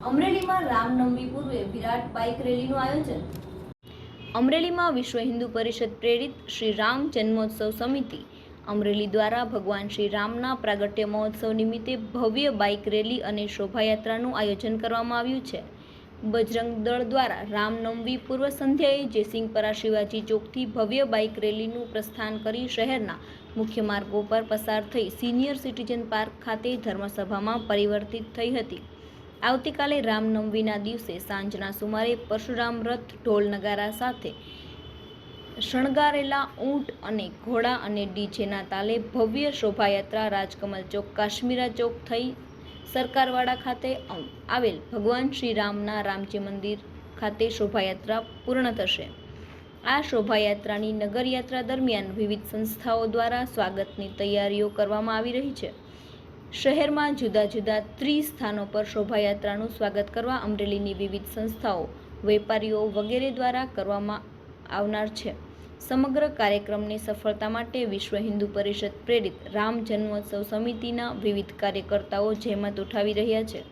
અમરેલીમાં રામનવમી પૂર્વે વિરાટ બાઇક રેલીનું આયોજન. અમરેલીમાં વિશ્વ હિન્દુ પરિષદ પ્રેરિત શ્રી રામ જન્મોત્સવ સમિતિ. અમરેલી દ્વારા ભગવાન શ્રી રામના પ્રાગટ્ય મહોત્સવ નિમિત્તે ભવ્ય બાઇક રેલી અને શોભાયાત્રાનું આયોજન કરવામાં આવ્યું છે. બજરંગ દળ દ્વારા રામનવમી પૂર્વ સંધ્યાએ જયસિંહપરા શિવાજી ચોકથી ભવ્ય બાઇક રેલીનું પ્રસ્થાન કરી શહેરના મુખ્ય માર્ગો પર પસાર થઈ સિનિયર સિટીઝન પાર્ક ખાતે ધર્મસભામાં પરિવર્તિત થઈ હતી. આવતીકાલે રામનવમીના દિવસે સાંજના સુમારે પરશુરામ રથ ઢોલ નગારા સાથે શણગારેલા ઊંટ અને ઘોડા અને ડીજેના તાલે ભવ્ય શોભાયાત્રા રાજકમલ ચોક, કાશ્મીરા ચોક થઈ સરકારવાડા ખાતે આવેલ ભગવાન શ્રી રામના રામજી મંદિર ખાતે શોભાયાત્રા પૂર્ણ થશે. આ શોભાયાત્રાની નગરયાત્રા દરમિયાન વિવિધ સંસ્થાઓ દ્વારા સ્વાગતની તૈયારીઓ કરવામાં આવી રહી છે. શહેરમાં જુદા જુદા ત્રીસ સ્થાનો પર શોભાયાત્રાનું સ્વાગત કરવા અમરેલીની વિવિધ સંસ્થાઓ, વેપારીઓ વગેરે દ્વારા કરવામાં આવનાર છે. સમગ્ર કાર્યક્રમની સફળતા માટે વિશ્વ હિન્દુ પરિષદ પ્રેરિત રામ જન્મોત્સવ સમિતિના વિવિધ કાર્યકર્તાઓ જહેમત ઉઠાવી રહ્યા છે.